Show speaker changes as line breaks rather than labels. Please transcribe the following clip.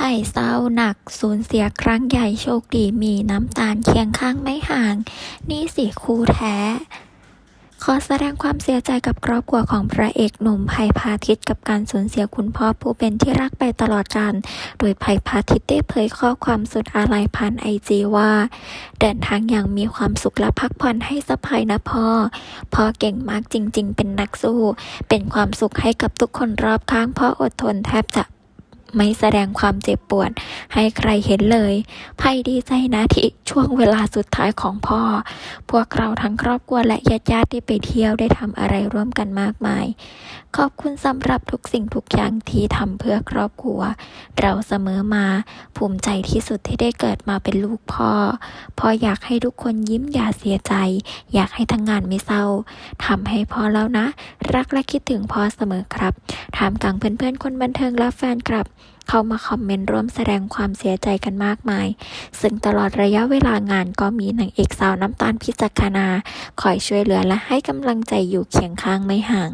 ไข่เศร้าหนัก สูญเสียครั้งใหญ่โชคดีมีน้ำตาลเคียงข้างไม่ห่าง นี่สิครูแท้ ขอแสดงความเสียใจกับครอบครัวของพระเอกหนุ่มไผ่พาทิตกับการสูญเสียคุณพ่อผู้เป็นที่รักไปตลอดกาลโดยไผ่พาทิตได้เผยข้อความสุดอาลัยผ่านไอจีว่า เดินทางอย่างมีความสุขและพักผ่อนให้สบายนะพ่อพ่อเก่งมากจริง ๆ เป็นนักสู้ เป็นความสุขให้กับทุกคนรอบข้างพ่ออดทนแทบจะ ไม่แสดงความเจ็บปวดให้ใครเห็นเลยไพ่ดีใจนะที่ช่วงเวลาสุดท้ายของพ่อ พวกเราทั้งครอบครัวและญาติญาติที่ไปเที่ยวได้ทำอะไรร่วมกันมากมาย ขอบคุณสำหรับทุกสิ่งทุกอย่างที่ทำเพื่อครอบครัว เราเสมอมาภูมิใจที่สุดที่ได้เกิดมาเป็นลูกพ่อ พ่ออยากให้ทุกคนยิ้มอย่าเสียใจ อยากให้ทั้งงานไม่เศร้าทำให้พ่อแล้วนะ รักและคิดถึงพ่อเสมอครับ ถามกลางเพื่อนๆคนบันเทิงและแฟนคลับ เข้ามาคอมเมนต์ร่วมแสดงความเสียใจกันมากมาย ซึ่งตลอดระยะเวลางานก็มีนางเอกสาวน้ำตาลพิจักนา คอยช่วยเหลือและให้กำลังใจอยู่เคียงข้างไม่ห่าง